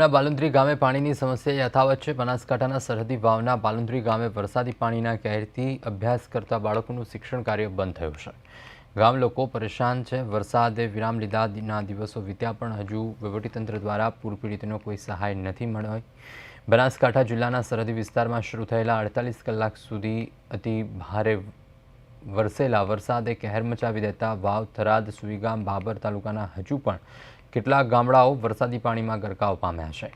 વાવના બાલુંદ્રી ગામે પાણીની સમસ્યા યથાવત છે. બનાસકાંઠાના સરહદી વાવના બાલુંદ્રી ગામે વરસાદી પાણીના કહેરથી અભ્યાસ કરતા બાળકોનું શિક્ષણ કાર્ય બંધ થયું છે. ગામ લોકો પરેશાન છે. વરસાદે વિરામ લીધાના દિવસો વીત્યા પણ હજુ વહીવટીતંત્ર દ્વારા પૂર પીડિતોનો કોઈ સહાય નથી મળી બનાસકાંઠા જિલ્લાના સરહદી વિસ્તારમાં શરૂ થયેલા અડતાલીસ કલાક સુધી અતિ ભારે વરસેલા વરસાદે કહેર મચાવી દેતા વાવ થરાદ સુઈગામ બાબર તાલુકાના હજુ પણ કેટલાક ગામડાઓ વરસાદી પાણીમાં ગરકાવ પામ્યા છે.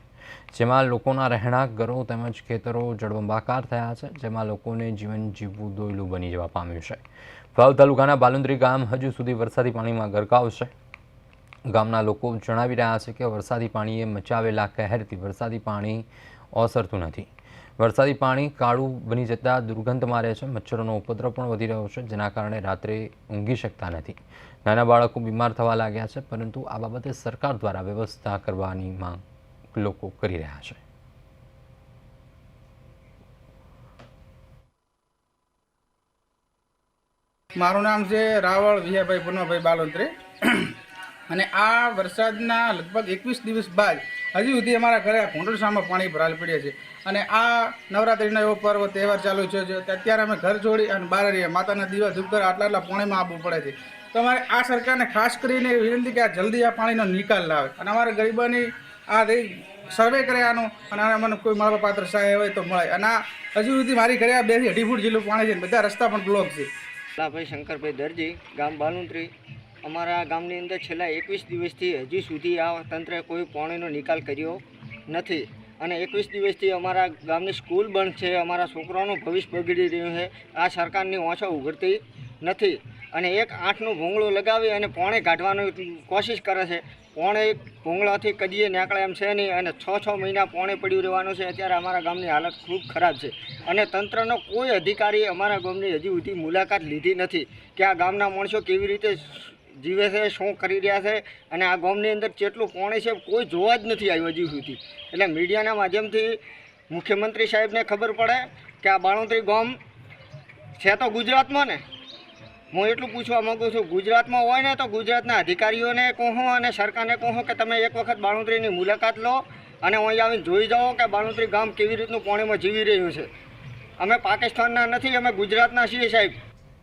જેમાં લોકોના રહેણાંક, ઘરો તેમજ ખેતરો જળબંબાકાર થયા છે. જેમાં લોકોને જીવન જીવવું દોયલું બની જવા પામ્યું છે. વાવ તાલુકાના બાલુંદ્રી ગામ હજુ સુધી વરસાદી પાણીમાં ગરકાવ છે. ગામના લોકો જણાવી રહ્યા છે કે વરસાદી પાણીએ મચાવેલા કહેરથી વરસાદી પાણી ઓસરતું નથી. વરસાદી પાણી કાળું બની જતાં દુર્ગંધ મારે છે. મચ્છરોનો ઉપદ્રવ પણ વધી રહ્યો છે, જેના કારણે રાત્રે ઊંઘી શકતા નથી. નાના બાળકો બીમાર થવા લાગ્યા છે, પરંતુ આ બાબતે સરકાર દ્વારા વ્યવસ્થા કરવાની માંગ લોકો કરી રહ્યા છે. મારું નામ છે રાવળ વિજયભાઈ પુનભાઈ બાલોત્રે. અને આ વરસાદના લગભગ એકવીસ દિવસ બાદ હજી સુધી અમારા ઘરે ઘૂંટણસામાં પાણી ભરાયેલ પડ્યા છે. અને આ નવરાત્રિનો એવો પર્વ, તહેવાર ચાલુ છે. અત્યારે અમે ઘર છોડી અને બહાર રહીએ. માતાના દીવા ધૂપ કરે આટલા આટલા પાણીમાં આવવું પડે છે. તો અમારે આ સરકારને ખાસ કરીને વિનંતી કે આ જલ્દી આ પાણીનો નિકાલ લાવે. અને અમારા ગરીબોની આ સર્વે કરે આનો. અને અમને મને કોઈ મળવા પાત્ર સહાય હોય તો મળે. અને આ હજુ સુધી મારી ઘરે આ બેથી અઢી ફૂટ જેટલું પાણી છે બધા રસ્તા પણ બ્લોક છે. ભાઈ શંકરભાઈ દરજી, ગામ બાલુંત્રી. અમારા ગામની અંદર છેલ્લા એકવીસ દિવસથી હજી સુધી આ તંત્રએ કોઈ પાણીનો નિકાલ કર્યો નથી. અને એકવીસ દિવસથી અમારા ગામની સ્કૂલ બંધ છે, અમારા છોકરાઓનું ભવિષ્ય બગડી રહ્યું છે, આ સરકારની ઓછો ઉઘડતી નથી. અને એક આઠનું ભૂંગળું લગાવી અને પોણે કાઢવાની કોશિશ કરે છે. પોણે ભૂંગળાથી કદીએ નીકળે એમ છે નહીં અને છ છ મહિના પોણે પડ્યું રહેવાનું છે, અત્યારે અમારા ગામની હાલત ખૂબ ખરાબ છે. અને તંત્રનો કોઈ અધિકારી અમારા ગામની હજી સુધી મુલાકાત લીધી નથી કે આ ગામના માણસો કેવી રીતે જીવે છે, શું કરી રહ્યા છે અને આ ગામની અંદર કેટલું પાણી છે, કોઈ જોવા જ નથી આવ્યું હજી સુધી. એટલે મીડિયાના માધ્યમથી મુખ્યમંત્રી સાહેબને ખબર પડે કે આ બાણોતરી ગામ છે તો ગુજરાતમાં ને? હું એટલું પૂછવા માગું છું, ગુજરાતમાં હોય ને તો ગુજરાતના અધિકારીઓને કહો અને સરકારને કહો કે તમે એક વખત બાણોતરીની મુલાકાત લો અને અહીં આવીને જોઈ જાઓ કે બાણોતરી ગામ કેવી રીતનું પાણીમાં જીવી રહ્યું છે. અમે પાકિસ્તાનના નથી, અમે ગુજરાતના છીએ સાહેબ.